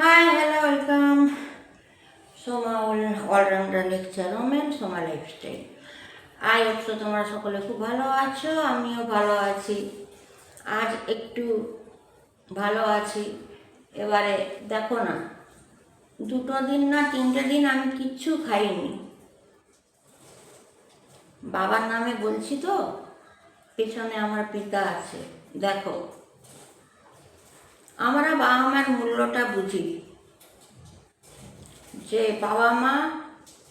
Hi hello welcome Soma all allrounder lecture women Soma lifestyle I অবশ্য তোমরা সকলে খুব ভালো আছো, আমিও ভালো আছি। আজ একটু ভালো আছি। এবারে দেখো না, দুটো দিন না তিনটে দিন আমি কিচ্ছু খাইনি। বাবার নামে বলছি তো, পেছনে আমার পিতা আছে। দেখো আমরা বাবা মার মূল্যটা বুঝি। যে বাবা মা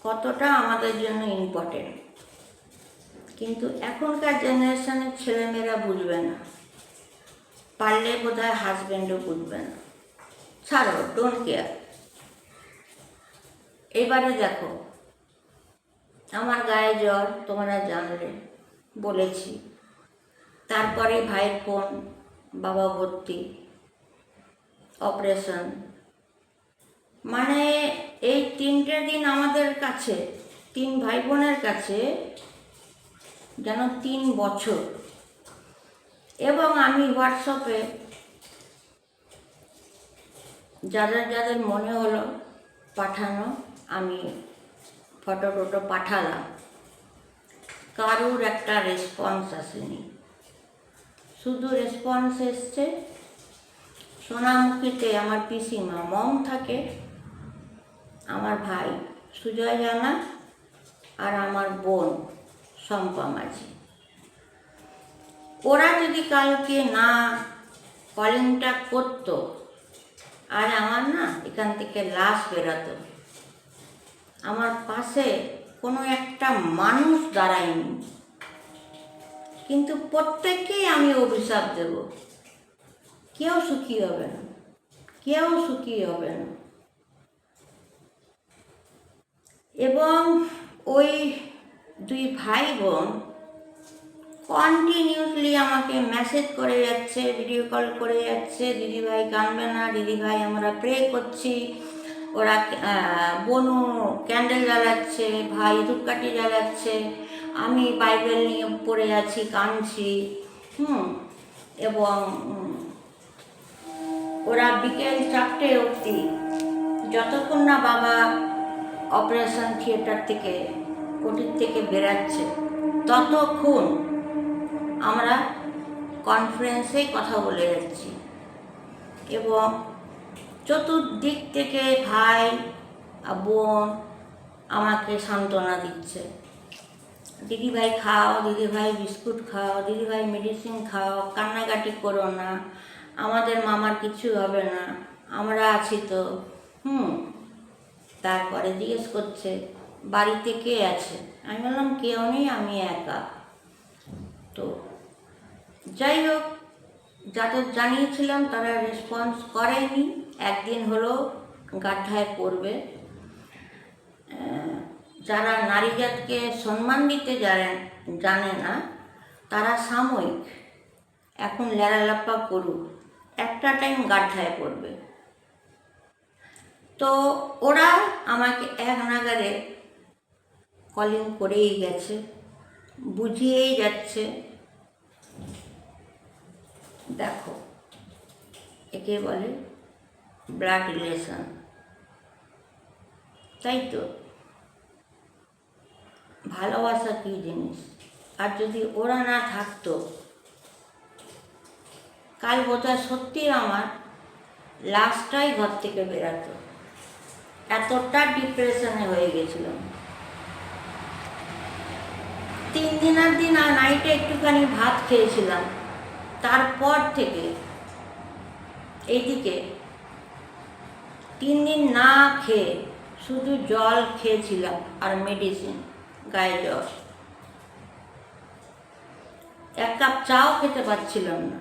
কতটা আমাদের জন্য ইম্পর্টেন্ট কিন্তু এখনকার জেনারেশনের ছেলেমেয়েরা বুঝবে না। পারলে বোধ হয় হাজব্যান্ডও বুঝবে না। ছাড়ো ডোন্ট কেয়ার এবারে দেখো, আমার গায়ে জ্বর, তোমরা জানলে, বলেছি। তারপরে ভাইয়ের ফোন বাবা ভর্তি। অপারেশন। মানে এই তিনটে দিন আমাদের কাছে, তিন ভাই বোনের কাছে, যেন তিন বছর। এবং আমি হোয়াটসঅ্যাপে যাদের যাদের মনে হলো পাঠানো, আমি ফটো টটো পাঠালাম। কারুর একটা রেসপন্স আসেনি। শুধু রেসপন্স এসছে সোনামুখীতে আমার পিসিমা মম থাকে, আমার ভাই সুজয় জানা আর আমার বোন শম্পা মাঝি। ওরা যদি কালকে না কলিংটা করতো, আর আমার না এখান থেকে লাশ বেরাতো। আমার পাশে কোনো একটা মানুষ দাঁড়ায়নি। কিন্তু প্রত্যেককেই আমি অভিশাপ দেব। কেউ সুখী হবে না। কেউ সুখী হবে না। এবং ওই দুই ভাই বোন কন্টিনিউসলি আমাকে মেসেজ করে যাচ্ছে ভিডিও কল করে যাচ্ছে, দিদিভাই কানবে না, দিদিভাই আমরা প্রে করছি, ওরা বোনু ক্যান্ডেল জ্বালাচ্ছে, ভাই ধূপকাঠি জ্বালাচ্ছে, আমি বাইবেল নিয়ে পড়ে আছি, কাঁদছি। হুম, এবং ওরা বিকেল চারটে অবধি যতক্ষণ না বাবা অপারেশন থিয়েটার থেকে ওটির থেকে বেরাচ্ছে, ততক্ষণ আমরা কনফারেন্সেই কথা বলে যাচ্ছি। এবং চতুর্দিক থেকে ভাই বোন আমাকে সান্ত্বনা দিচ্ছে। দিদিভাই, খাও, দিদিভাই, বিস্কুট খাও, দিদিভাই মেডিসিন খাও, কান্নাকাটি করো না। আমাদের মামার কিছু হবে না, আমরা আছি তো। হুম। তারপরে জিজ্ঞেস করছে, বাড়িতে কে আছে? আমি বললাম, কেউ নেই, আমি একা। তো যাই হোক, যাদের জানিয়েছিলাম তারা রেসপন্স করেনি। একদিন হলো গাড্ডায় পড়বে। যারা নারী জাতকে সম্মান দিতে জানে জানে না, তারা সাময়িক। এখন লেরালাপ্পা করুক। একটা টাইম গাড্ডায় পড়বে। তো ওরা আমাকে এক নাগারে কলিং করেই গেছে, বুঝিয়েই যাচ্ছে। দেখো, একে বলে ব্লাড রিলেশন তাই তো? ভালোবাসা কী জিনিস? আর যদি ওরা না থাকতো কাল বোধহয় সত্যি আমার লাস্টটাই ঘর থেকে বেরাতো। এতটা ডিপ্রেশনে হয়ে গেছিলাম। তিন দিনের দিন আর নাইটে একটুখানি ভাত খেয়েছিলাম। তারপর থেকে এইদিকে তিন দিন না খেয়ে শুধু জল খেয়েছিলাম আর মেডিসিন গায়ে জ্বর এক কাপ চাও খেতে পারছিলাম না।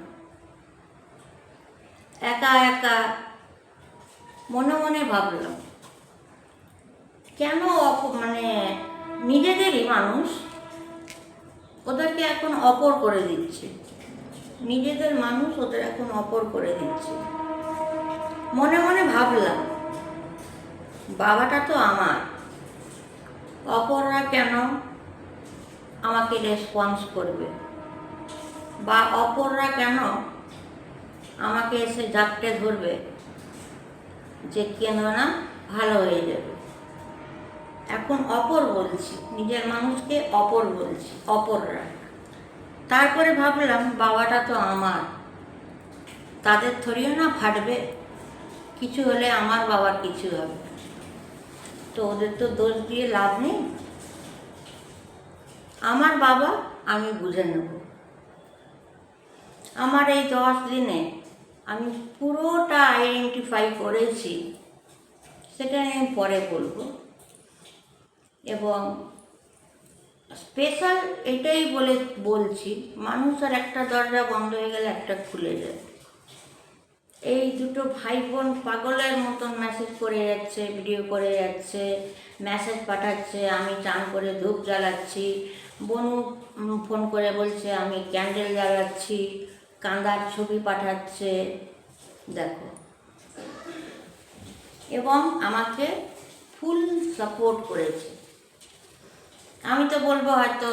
একা একা। মনে মনে ভাবলাম, কেন মানে নিজেদেরই মানুষ ওদেরকে এখন অপর করে দিচ্ছে? নিজেদের মানুষ ওদের এখন অপর করে দিচ্ছে। মনে মনে ভাবলাম, বাবাটা তো আমার, অপররা কেন আমাকে রেসপন্স করবে? বা অপররা কেন আমাকে এসে জাপটে ধরবে যে কেন না ভালো হয়ে যাবে। এখন অপর বলছি, নিজের মানুষকে অপর বলছি অপররা তারপরে ভাবলাম, বাবাটা তো আমার। তাদের থরিও না ফাটবে, কিছু হলে আমার বাবার কিছু হবে। তো ওদের তো দোষ দিয়ে লাভ নেই। আমার বাবা আমি বুঝে নেব। আমার এই দশ দিনে আমি পুরোটা আইডেন্টিফাই করেছি, সেটা আমি পরে বলব। এবং স্পেশাল এটাই বলে, বলছি মানুষের একটা দরজা বন্ধ হয়ে গেলে একটা খুলে যায়। এই দুটো ভাই বোন পাগলের মতন মেসেজ করে যাচ্ছে ভিডিও করে যাচ্ছে মেসেজ পাঠাচ্ছে, আমি চান করে ধূপ জ্বালাচ্ছি, বনু ফোন করে বলছে, আমি ক্যান্ডেল জ্বালাচ্ছি। কান্দার ছবি পাঠাচ্ছে, দেখো। এবং আমাকে ফুল সাপোর্ট করেছে। আমি তো বলব হয়তো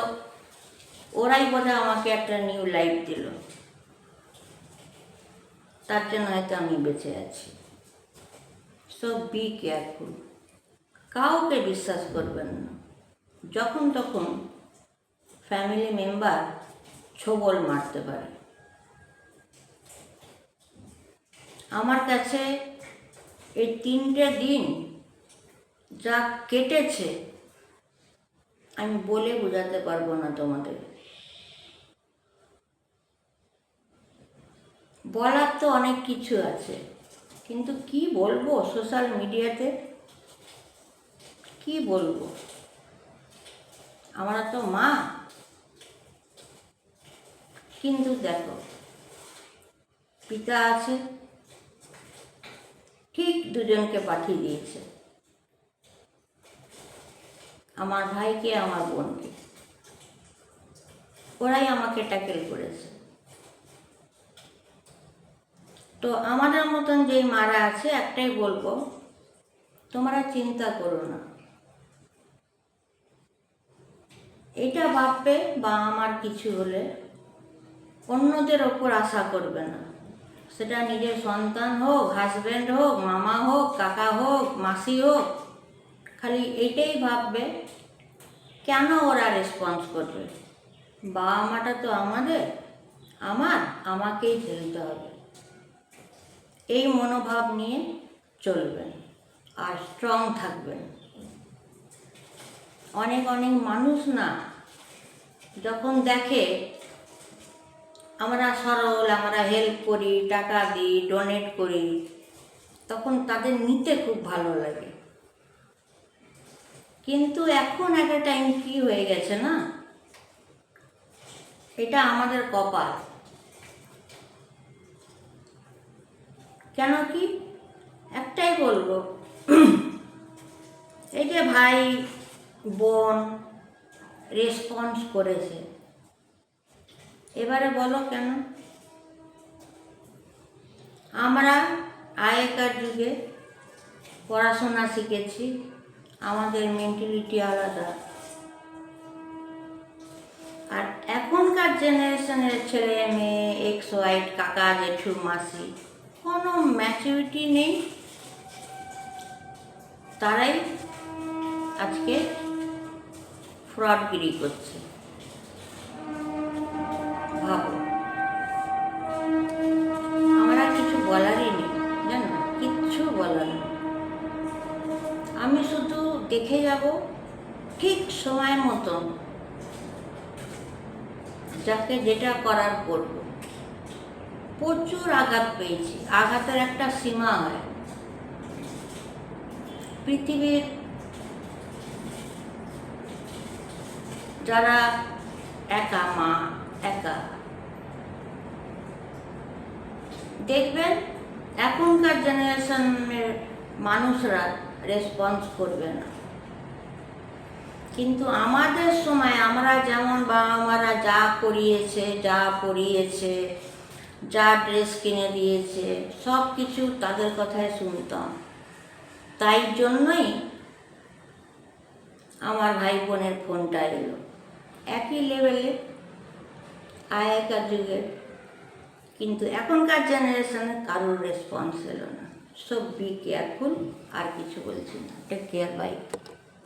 ওরাই বোধহয় আমাকে একটা নিউ লাইফ দিল। তার জন্য হয়তো আমি বেঁচে আছি। সো বি কেয়ারফুল কাউকে বিশ্বাস করবেন না। যখন তখন ফ্যামিলি মেম্বার ছোবল মারতে পারে। আমার কাছে এই তিনটে দিন যা কেটেছে, আমি বলে বোঝাতে পারব না তোমাদের। বলার তো অনেক কিছু আছে, কিন্তু কি বলব সোশ্যাল মিডিয়াতে কি বলব? আমরা তো মা। কিন্তু দেখো, পিতা আছে ঠিক দুজনকে পাঠিয়ে দিয়েছে। আমার ভাইকে, আমার বোনকে। ওরাই আমাকে ট্যাকেল করেছে। তো আমাদের মতন যেই মারা আছে, একটাই বলব, তোমরা চিন্তা করো না। এটা ভাববে বা আমার কিছু হলে অন্যদের ওপর আশা করবে না। সেটা নিজের সন্তান হোক হাজব্যান্ড হোক, মামা হোক, কাকা হোক, মাসি হোক, খালি এটাই ভাববে, কেন ওরা রেসপন্স করবে? বাবা মাটা তো আমাদের, আমার, আমাকেই ঝেলতে হবে। এই মনোভাব নিয়ে চলবেন আর স্ট্রং থাকবেন। অনেক অনেক মানুষ না, যখন দেখে আমরা সরল, আমরা হেল্প করি, টাকা দিই ডোনেট করি। তখন তাদের নিতে খুব ভালো লাগে। কিন্তু এখন একটা টাইম কি হয়ে গেছে না? এটা আমাদের কপাল। কেন কি? একটাই বলব। এই যে ভাই, বোন রেসপন্স করেছে। এবারে বলো কেন? আমরা আগেকার যুগে পড়াশোনা শিখেছি, আমাদের মেন্টালিটি আলাদা। আর এখনকার জেনারেশনের ছেলে মেয়ে এক্স ওয়াইট কাকা, জেঠু, মাসি, কোনো ম্যাচুরিটি নেই। তারাই আজকে ফ্রডগিরি করছে। যাব ঠিক সময় মতন। যাকে যেটা করার করব। প্রচুর আঘাত পেয়েছি। আঘাতের একটা সীমা হয়। পৃথিবীর যারা একা, মা একা, দেখবেন এখনকার জেনারেশনের মানুষরা রেসপন্স করবে না। কিন্তু আমাদের সময় আমরা যেমন বাবা মারা যা করিয়েছে, যা পড়িয়েছে যা ড্রেস কিনে দিয়েছে, সব কিছু তাদের কথাই শুনতাম। তাই জন্যই আমার ভাই বোনের ফোনটা এলো। একই লেভেলে আগেকার যুগে। কিন্তু এখনকার জেনারেশনে কারোর রেসপন্স এলো না। সো বি কেয়ারফুল আর কিছু বলছি না। Take care bye